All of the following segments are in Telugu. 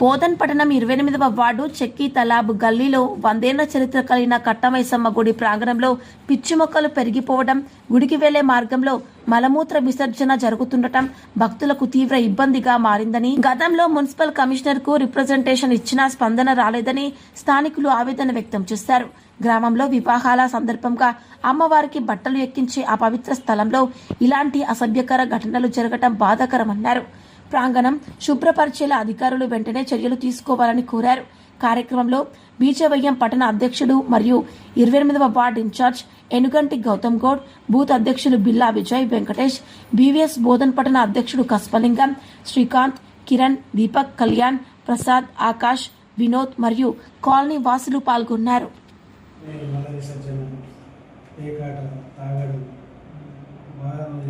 బోధన్ పట్టణం ఇరవై ఎనిమిదవ వార్డు చెక్కి తలాబ్ గల్లీలో వందేళ్ళ చరిత్ర కలిగిన కట్టమైసమ్మ గుడి ప్రాంగణంలో పిచ్చి మొక్కలు పెరిగిపోవడం గుడికి వెళ్ళే మార్గంలో మలమూత్ర విసర్జన జరుగుతుండటం భక్తులకు తీవ్ర ఇబ్బందిగా మారిందని గతంలో మున్సిపల్ కమిషనర్కు రిప్రజెంటేషన్ ఇచ్చినా స్పందన రాలేదని స్థానికులు ఆవేదన వ్యక్తం చేశారు. గ్రామంలో వివాహాల సందర్భంగా అమ్మవారికి బట్టలు ఎక్కించే ఆ పవిత్ర స్థలంలో ఇలాంటి అసభ్యకర ఘటనలు జరగటం బాధాకరమన్నారు. ప్రాంగణం శుభ్రపరిచేలా అధికారులు వెంటనే చర్యలు తీసుకోవాలని కోరారు. కార్యక్రమంలో బీజవయ్యం పట్టణ అధ్యక్షుడు మరియు ఇరవై ఎనిమిదవ ward incharge Enuganti Gautam Goud booth అధ్యక్షులు బిల్లా విజయ్ వెంకటేష్ బీవీఎస్ బోధన్ పట్టణ అధ్యక్షుడు కస్పలింగం శ్రీకాంత్ కిరణ్ దీపక్ కళ్యాణ్ ప్రసాద్ ఆకాష్ వినోద్ మరియు కాలనీ వాసులు పాల్గొన్నారు.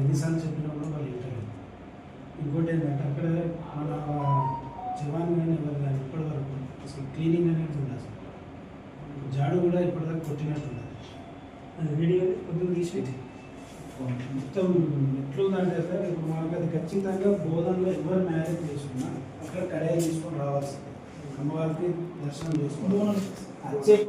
ఎన్నిసార్లు క్లీనింగ్ అనేది ఉండదు అసలు జాడు కూడా ఇప్పటిదాకా కొట్టినట్టు అది వీడియో కొద్దిగా తీసి మొత్తం ఎట్లుందంటే సార్ ఇప్పుడు మాకు అది ఖచ్చితంగా బోధనలో ఎవరు మ్యారేజ్ చేసుకున్నా అక్కడ కడాయి తీసుకొని రావాల్సింది అమ్మవారికి దర్శనం చేసుకోవాలి. అది